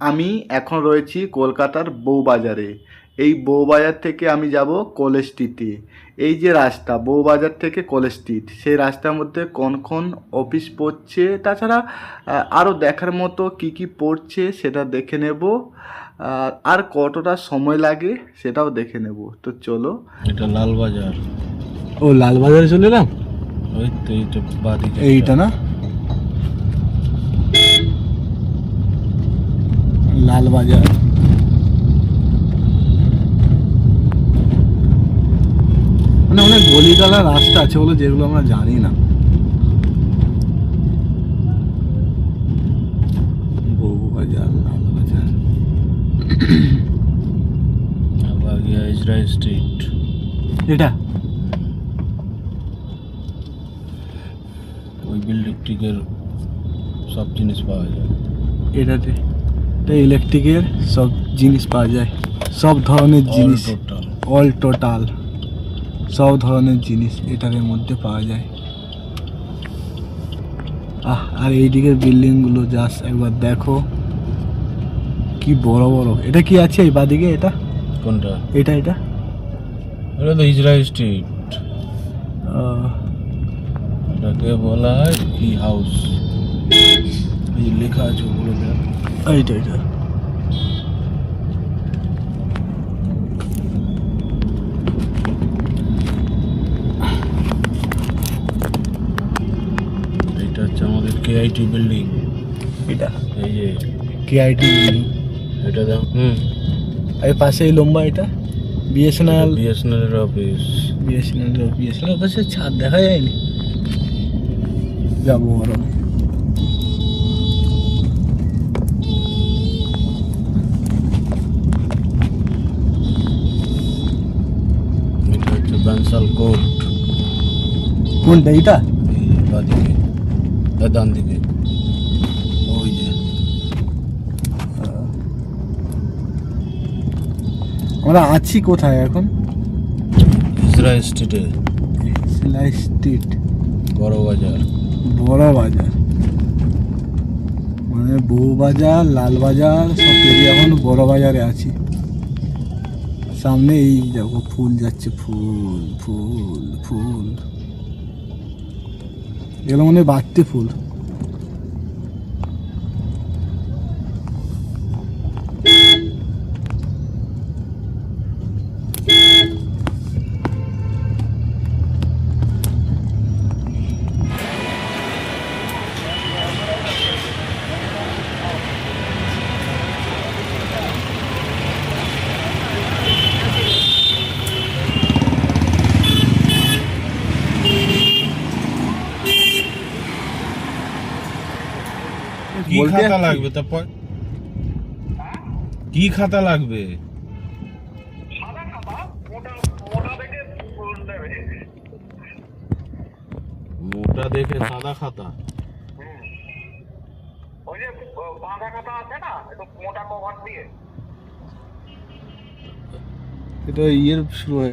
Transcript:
আমি এখন রয়েছি কলকাতার বউবাজারে। এই বউবাজার থেকে আমি যাব কলেজ স্ট্রিটে এই যে রাস্তা বউবাজার থেকে কলেজ স্ট্রিট সেই রাস্তার মধ্যে কোন কোন অফিস পড়ছে? তাছাড়া আরও দেখার মতো কি কি পড়ছে সেটা দেখে নেব। আর আর কতটা সময় লাগে সেটাও দেখে নেব। তো চলো। এটা লালবাজার। ও লালবাজারে চলে এলাম? ওই তো এইটা না? লালবাজার। মানে অনেক গলিগালা রাস্তা আছে বলে যেগুলো আমরা জানি না। বউবাজার লালবাজার। আবার গিয়া ইসরায়েল স্ট্রিট। এটা? ওই সব জিনিস পাওয়া যায়। এটাতে? এটা ইলেকট্রিকের সব জিনিস পাওয়া যায়। সব ধরনের জিনিস। অল টোটাল সব ধরনের জিনিস এটার মধ্যে পাওয়া যায়। আহ আর এইদিকের বিল্ডিংগুলো জাস্ট একবার দেখো। কি বড় বড়। এটা কি আছে এই বাদিকে? এটা? কোনটা? এটা এটা? এটা তো ইসরায়েল স্ট্রিট এটাকে বলা হয় কি হাউস এই যে লেখা আছে ওগুলো এইটা এটা এটা হচ্ছে আমাদের কেআইটি বিল্ডিং এটা এই যে। কেআইটি বিল্ডিং এটা দেখো হুম। আর এর পাশে এই লম্বা এটা? বিএসএনএল বিএসএনএল এর অফিস বিএসএনএল বিএসএনএল অফিসের ছাদ দেখা যায়নি। যাব আরও। কোনটা যে বাদিকে ডান দিকে। ওই যে। আমরা আছি কোথায় এখন? ইসরায়েল স্ট্রিটে সেলাই স্ট্রিট বড় বাজার। বড় বাজার। মানে বউ বাজার লাল বাজার সব পেরিয়ে এখন বড় বাজারে আছি। সামনে এই দেখো ফুল যাচ্ছে ফুল ফুল ফুল। এগুলো মানে বাড়তি ফুল। কি খাতা লাগবে? তারপর কি খাতা লাগবে? মোটা দেখে সাদা খাতা? ওই যে বাঁধা খাতা আছে না একটু মোটা কভার দিয়ে। এটা ইয়ের শুরু হয়ে